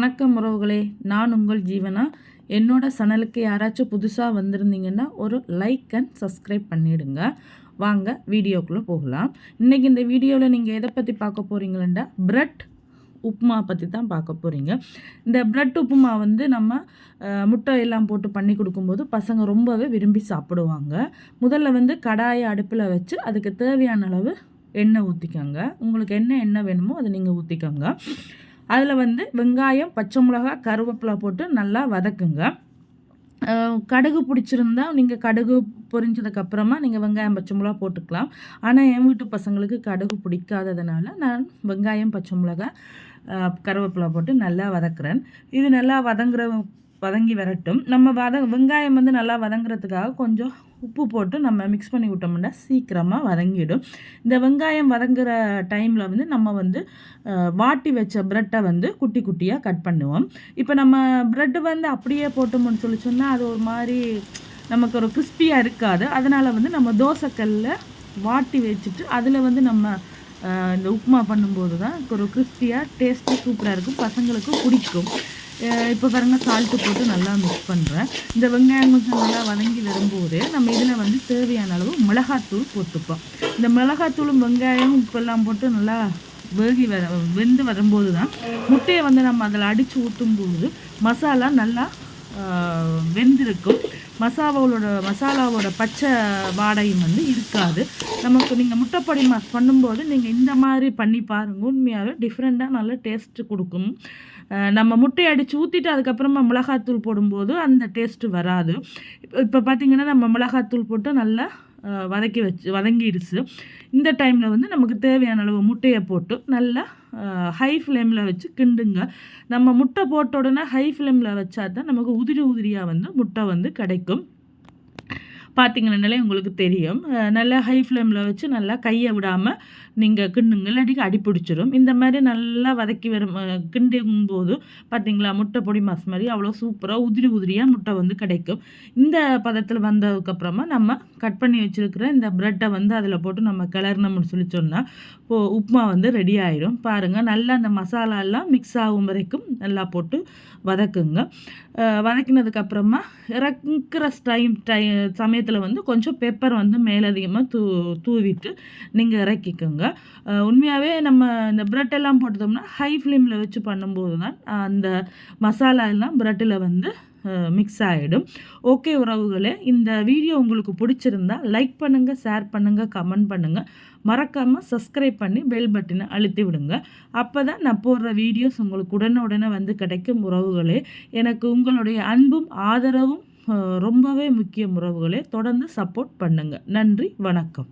வணக்கம் உறவுகளே. நான் உங்கள் ஜீவனா? என்னோட சேனலுக்கு யாராச்சும் புதுசாக வந்திருந்தீங்கன்னா ஒரு லைக் அண்ட் சப்ஸ்கிரைப் பண்ணிவிடுங்க வாங்க வீடியோக்குள்ளே போகலாம். இன்றைக்கி இந்த வீடியோவில் நீங்கள் எதை பற்றி பார்க்க போகிறீங்களா பிரெட் உப்புமா பற்றி தான் பார்க்க போகிறீங்க இந்த பிரெட் உப்புமா வந்து நம்ம முட்டை எல்லாம் போட்டு பண்ணி கொடுக்கும்போது பசங்க ரொம்பவே விரும்பி சாப்பிடுவாங்க. முதல்ல வந்து கடாயை அடுப்பில் வச்சு அதுக்கு தேவையான அளவு எண்ணெய் ஊற்றிக்கோங்க உங்களுக்கு என்ன எண்ணெய் வேணுமோ அதை நீங்கள் ஊற்றிக்கோங்க அதில் வந்து வெங்காயம் பச்சை மிளகா கருவேப்பிலை போட்டு நல்லா வதக்குங்க. கடுகு பிடிச்சிருந்தா நீங்கள் கடுகு பொரிஞ்சதுக்கப்புறமா நீங்கள் வெங்காயம் பச்சை மிளகா போட்டுக்கலாம். ஆனால் என் வீட்டு பசங்களுக்கு கடுகு பிடிக்காததுனால நான் வெங்காயம் பச்சை மிளகா கருவேப்பிலை போட்டு நல்லா வதக்குறேன். இது நல்லா வதங்குற வதங்கி வரட்டும். நம்ம வத வெங்காயம் வந்து நல்லா வதங்குறதுக்காக கொஞ்சம் உப்பு போட்டு நம்ம மிக்ஸ் பண்ணி விட்டோம்னா சீக்கிரமாக வதங்கிடும். இந்த வெங்காயம் வதங்குற டைமில் வந்து நம்ம வந்து வாட்டி வச்ச ப்ரெட்டை வந்து குட்டி குட்டியாக கட் பண்ணுவோம். இப்போ நம்ம ப்ரெட்டு வந்து அப்படியே போட்டோம்னு சொல்லி சொன்னால் அது ஒரு மாதிரி நமக்கு ஒரு கிறிஸ்பியாக இருக்காது. அதனால் வந்து நம்ம தோசைக்கல்லில் வாட்டி வச்சுட்டு அதில் வந்து நம்ம இந்த உப்புமா பண்ணும்போது தான் ஒரு கிறிஸ்பியாக டேஸ்ட்டு சூப்பராக இருக்கும். பசங்களுக்கும் பிடிக்கும். இப்போ பாருங்கள் சால்ட்டு போட்டு நல்லா மிக்ஸ் பண்ணுறேன் இந்த வெங்காயம் கொஞ்சம் நல்லா வதங்கி வரும்போது நம்ம இதில் வந்து தேவையான அளவு மிளகாத்தூள் போட்டுப்போம். இந்த மிளகாத்தூளும் வெங்காயம் உப்பெல்லாம் போட்டு நல்லா வேகி வர வெந்து வரும்போது தான் முட்டையை வந்து நம்ம அதில் அடித்து ஊற்றும்போது மசாலா நல்லா வெந்திருக்கும். மசாலாவோட மசாலாவோட பச்சை வாடையும் வந்து இருக்காது. நமக்கு நீங்கள் முட்டைப்பொடி மாஸ் பண்ணும்போது நீங்கள் இந்த மாதிரி பண்ணி பாருங்கள் உண்மையாகவே டிஃப்ரெண்ட்டாக நல்ல டேஸ்ட்டு கொடுக்கும். நம்ம முட்டையை அடித்து ஊற்றிட்டு அதுக்கப்புறமா மிளகாத்தூள் போடும்போது அந்த டேஸ்ட்டு வராது. இப்போ பார்த்திங்கன்னா நம்ம மிளகாத்தூள் போட்டு நல்லா வதக்கி வச்சு வதங்கிடுச்சு. இந்த டைமில் வந்து நமக்கு தேவையான அளவு முட்டையை போட்டு நல்லா ஹை ஃப்ளேமில் வச்சு கிண்டுங்க. நம்ம முட்டை போட்ட உடனே ஹை ஃப்ளேமில் வச்சா தான் நமக்கு உதிரி உதிரியாக வந்து முட்டை வந்து கிடைக்கும். பார்த்தீங்கன்னாலே உங்களுக்கு தெரியும். நல்லா ஹை ஃப்ளேமில் வச்சு நல்லா கையை விடாமல் நீங்கள் கிண்டுங்க இல்லாட்டிக்கு அடி பிடிச்சிரும். இந்த மாதிரி நல்லா வதக்கி வரும் கிண்டும் போது பார்த்தீங்களா முட்டை பொடி மாஸ் மாதிரி அவ்வளோ சூப்பராக உதிரி உதிரியாக முட்டை வந்து கிடைக்கும். இந்த பதத்தில் வந்ததுக்கப்புறமா நம்ம கட் பண்ணி வச்சுருக்கிற இந்த ப்ரெட்டை வந்து அதில் போட்டு நம்ம கிளறினோம்னு சொல்லி சொன்னால் இப்போது உப்புமா வந்து ரெடி ஆயிடும் பாருங்கள் நல்லா அந்த மசாலாலாம் மிக்ஸ் ஆகும் வரைக்கும் நல்லா போட்டு வதக்குங்க. வதக்கினதுக்கப்புறமா இறக்குற டைம் டை சமயத்தில் வந்து கொஞ்சம் பெப்பர் வந்து மேலதிகமாக தூ தூவிட்டு நீங்கள் இறக்கிக்கோங்க. உண்மையாகவே நம்ம இந்த ப்ரெட் எல்லாம் போட்டோம்னா ஹை ஃப்ளேமில் வச்சு பண்ணும்போது தான் அந்த மசாலா எல்லாம் ப்ரெட்டில் வந்து மிக்ஸ் ஆகிடும் ஓகே உறவுகளே இந்த வீடியோ உங்களுக்கு பிடிச்சிருந்தா லைக் பண்ணுங்கள் ஷேர் பண்ணுங்கள் கமெண்ட் பண்ணுங்கள் மறக்காமல் சப்ஸ்கிரைப் பண்ணி பெல் பட்டனை அழுத்தி விடுங்க. அப்போ தான் நான் போடுற வீடியோஸ் உங்களுக்கு உடனே உடனே வந்து கிடைக்கும் உறவுகளே. எனக்கு உங்களுடைய அன்பும் ஆதரவும் ரொம்பவே முக்கிய உறவுகளே. தொடர்ந்து சப்போர்ட் பண்ணுங்கள் நன்றி வணக்கம்.